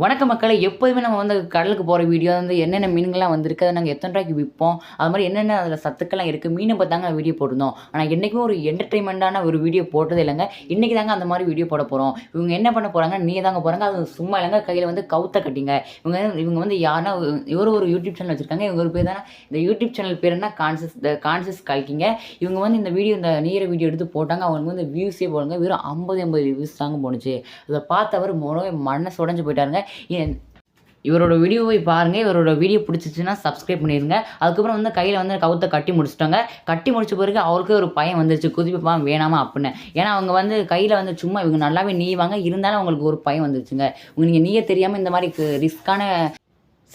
வணக்க மக்களை எப்போதுமே நம்ம வந்து கடலுக்கு போகிற வீடியோ வந்து என்னென்ன மீன்கள்லாம் வந்திருக்கு அதை நாங்கள் எத்தனை ரூபாய்க்கு விற்போம் அது மாதிரி என்னென்ன அதில் சத்துக்கள்லாம் இருக்குது மீனை பார்த்தாங்க வீடியோ போட்டிருந்தோம். ஆனால் என்றைக்குமே ஒரு என்டர்டைன்மெண்ட்டான ஒரு வீடியோ போட்டது இல்லைங்க. இன்றைக்கி தாங்க அந்த மாதிரி வீடியோ போட போகிறோம் இவங்க என்ன பண்ண போகிறாங்க நீ தாங்க போகிறாங்க அது சும்மா இல்லைங்க கையில் வந்து கவுத்த கட்டிங்க. இவங்க இவங்க வந்து யாருன்னா இவர் ஒரு யூடியூப் சேனல் வச்சுருக்காங்க இவங்க ஒரு பேர் தானே இந்த யூடியூப் சேனல் பேர் என்ன கான்சியஸ் த கான்சியஸ் கல்கிங்க இவங்க வந்து இந்த வீடியோ இந்த நீர வீடியோ எடுத்து போட்டாங்க அவங்களுக்கு வந்து வியூஸே போடுங்க வெறும் ஐம்பது எண்பது வியூஸ் தாங்க போணுச்சு. அதை பார்த்தவர் மனசு உடஞ்சு போயிட்டாருங்க. என் இவரோட வீடியோவை பாருங்கள் இவரோட வீடியோ பிடிச்சிச்சுன்னா சப்ஸ்கிரைப் பண்ணிடுங்க அதுக்கப்புறம் வந்து கையில் வந்து கவுத்தை கட்டி முடிச்சிட்டாங்க. கட்டி முடிச்ச பிறகு அவருக்கு ஒரு பயம் வந்துருச்சு. குதிப்பா வேணாமா அப்படின்னு. ஏன்னா அவங்க வந்து கையில் வந்து சும்மா இவங்க நல்லாவே நீவாங்க. இருந்தாலும் அவங்களுக்கு ஒரு பயம் வந்துருச்சுங்க. உங்களுக்கு நீங்கள் தெரியாமல் இந்த மாதிரி ரிஸ்க்கான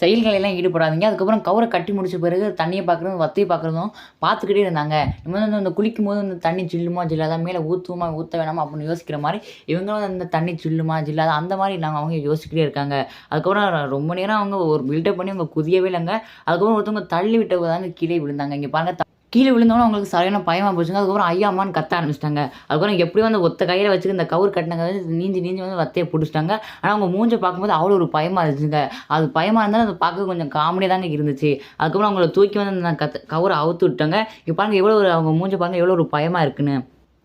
செயல்களெல்லாம் ஈடுபடாதீங்க. அதுக்கப்புறம் கவரை கட்டி முடிச்ச பிறகு தண்ணியை பார்க்குறதும் வத்தையை பார்க்குறதும் பார்த்துக்கிட்டே இருந்தாங்க. நம்ம வந்து அந்த குளிக்கும் போது அந்த தண்ணி சில்லுமா ஜில்லாதா மேலே ஊற்றுமா ஊற்ற வேணாமா அப்படின்னு யோசிக்கிற மாதிரி இவங்களும் அந்த தண்ணி சில்லுமா ஜில்லாதா அந்த மாதிரி இல்லாமல் அவங்க யோசிக்கிட்டே இருக்காங்க. அதுக்கப்புறம் ரொம்ப நேரம் அவங்க ஒரு பில்டப் பண்ணி அவங்க குதியவே இல்லைங்க. அதுக்கப்புறம் ஒருத்தவங்க தள்ளி விட்டவங்க தாங்க கீழே விழுந்தாங்க. இங்கே பாருங்கள் த- கீழே விழுந்தவொன்னே அவங்களுக்கு சரியான பயமாக போச்சுங்க. அதுக்கப்புறம் ஐயா அம்மான்னு கத்த ஆரம்பிச்சிட்டாங்க. அதுக்கப்புறம் எப்படி வந்து ஒத்த கையில் வச்சுக்க இந்த கவுர் கட்டினங்க வந்து நீஞ்சி நீஞ்சி வந்து வத்தையை பிடிச்சிட்டாங்க. ஆனால் அவங்க மூஞ்சை பார்க்கும்போது அவ்வளோ ஒரு பயமாக இருந்துச்சுங்க. அது பயமாக இருந்தாலும் அதை பார்க்க கொஞ்சம் காமெடியாக தாங்க இருந்துச்சு. அதுக்கப்புறம் அவங்கள தூக்கி வந்து அந்த கத்த கவரை அவுத்து விட்டாங்க. இப்போ பாருங்க எவ்வளோ ஒரு அவங்க மூஞ்ச பாருங்க எவ்வளோ ஒரு பயமாக இருக்குன்னு.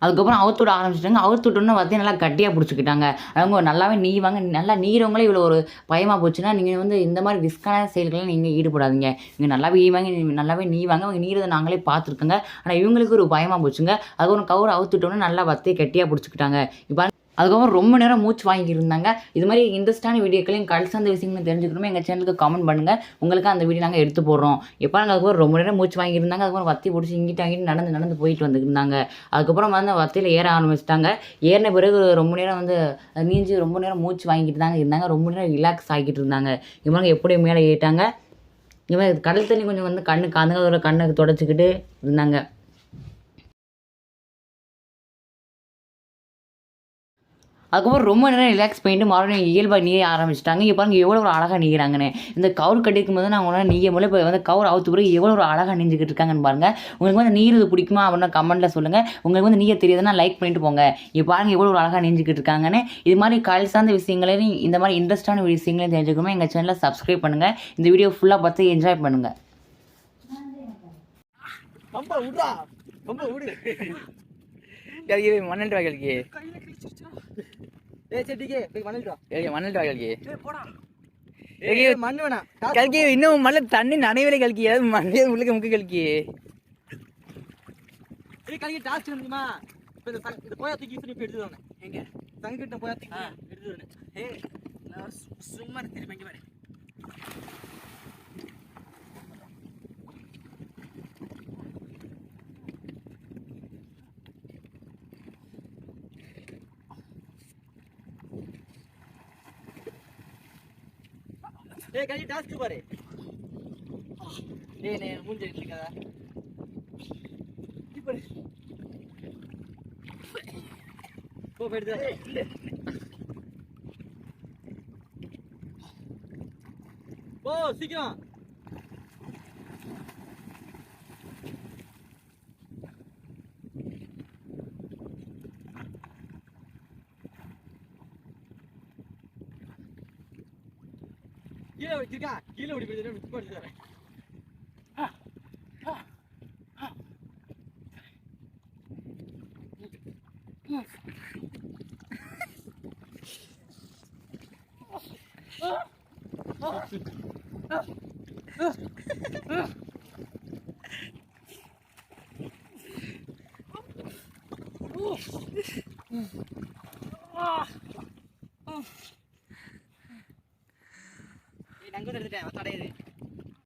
அதுக்கப்புறம் அவுத்து விட ஆரம்பிச்சிட்டாங்க. அவுத்து விட்டோன்னு வத்தையை நல்லா கட்டியாக பிடிச்சிக்கிட்டாங்க. அவங்க நல்லாவே நீவாங்க நல்லா நீரவங்களே இவ்வளோ ஒரு பயமாக போச்சுன்னா நீங்கள் வந்து இந்த மாதிரி ரிஸ்க்கான செயல்களை நீங்கள் ஈடுபடாதீங்க. நீங்கள் நல்லாவே ஈவாங்க நீ- நல்லாவே நீவாங்க அவங்க நீரதை நாங்களே பார்த்துருக்கோங்க ஆனால் இவங்களுக்கு ஒரு பயமாக போச்சுங்க. அதுக்கப்புறம் கவர் அவுத்து விட்டோன்னே நல்லா வத்தையை கட்டியாக பிடிச்சிக்கிட்டாங்க. இப்போ அதுக்கப்புறம் ரொம்ப நேரம் மூச்சு வாங்கிட்டு இருந்தாங்க இது மாதிரி இன்ட்ரெஸ்டான வீடியோக்களையும் கல் சார்ந்த விஷயங்களும் தெரிஞ்சுக்கணுமே எங்கள் சேனலுக்கு கமெண்ட் பண்ணுங்கள் உங்களுக்கு அந்த வீடியோ நாங்கள் எடுத்து போடுறோம். எப்போ நாங்கள் அதுக்கப்புறம் ரொம்ப நேரம் மூச்சு வாங்கியிருந்தாங்க. அதுக்கப்புறம் வத்தி பிடிச்சி இங்கிட்டு அங்கிட்டு நடந்து நடந்து போயிட்டு வந்துருந்தாங்க அதுக்கப்புறம் வந்து வத்தியில் ஏற ஆரம்பிச்சிட்டாங்க. ஏறின பிறகு ரொம்ப நேரம் வந்து நீஞ்சி ரொம்ப நேரம் மூச்சு வாங்கிட்டு தாங்க இருந்தாங்க. ரொம்ப நேரம் ரிலாக்ஸ் ஆகிட்டு இருந்தாங்க. இவங்க எப்படி மேலே ஏறிட்டாங்க. இவன் கடல் தண்ணி கொஞ்சம் வந்து கண்ணு காந்துங்க கண்ணுக்கு தொடச்சிக்கிட்டு இருந்தாங்க. அதுக்கப்புறம் ரொம்ப நேரம் ரிலாக்ஸ் பண்ணிட்டு மறுபடியும் இயல்பாக நீய ஆரம்பிச்சிட்டாங்க. இப்போ பாருங்க எவ்வளோ ஒரு அழகாக நீகிறாங்கன்னு. இந்த கவுர் கட்டிருக்கும் போது நான் உங்களால் நீய முடியல இப்போ வந்து கவர் அவுத்து பிறகு எவ்வளோ ஒரு அழகாக நீஞ்சிக்கிட்டு இருக்காங்கன்னு பாருங்கள் உங்களுக்கு வந்து நீர் பிடிக்குமா அப்படின்னா கமெண்ட்டில் சொல்லுங்கள் உங்களுக்கு வந்து நீய தெரியுதுன்னா லைக் பண்ணிட்டு போங்க. இப்போ பாருங்கள் எவ்வளோ ஒரு அழகாக நீஞ்சிக்கிட்டு இருக்காங்கன்னு. இது மாதிரி கால் சார்ந்த விஷயங்களையும் இந்த மாதிரி இன்ட்ரெஸ்டான விஷயங்களையும் தெரிஞ்சுக்கணும் எங்கள் சேனலை சப்ஸ்கிரைப் பண்ணுங்கள் இந்த வீடியோ ஃபுல்லாக பார்த்து என்ஜாய் பண்ணுங்கள் ரொம்ப விட்றா ரொம்ப விடு. மண்ணல்ட்டு வா கல்கி ஏய் போடா கல்கி ஏய் மண்ணு கல்கி இன்னும் மண்ண தண்ணி நனைவில கல்கி ஏதாவது மண்ணே முழுக்க முக்கு கல்கி கலகி இப்போ இந்த இந்த போயா தூக்கி இப்படி எடுத்து வரணும் எங்க சங்கிட்ட போயா தூக்கி சும்மா திரும்பி இங்க பாரு ஏய் கஞ்சி டாஸ்க் பாரு. ஏய் நே மூஞ்சி எடுத்துக்கடா இப்படி போ போயிடுது போ சீக்கிரம். கீழே வச்சிருக்கா. கீழே ஓடி போயிடுது மிஸ் たいな、垂れで。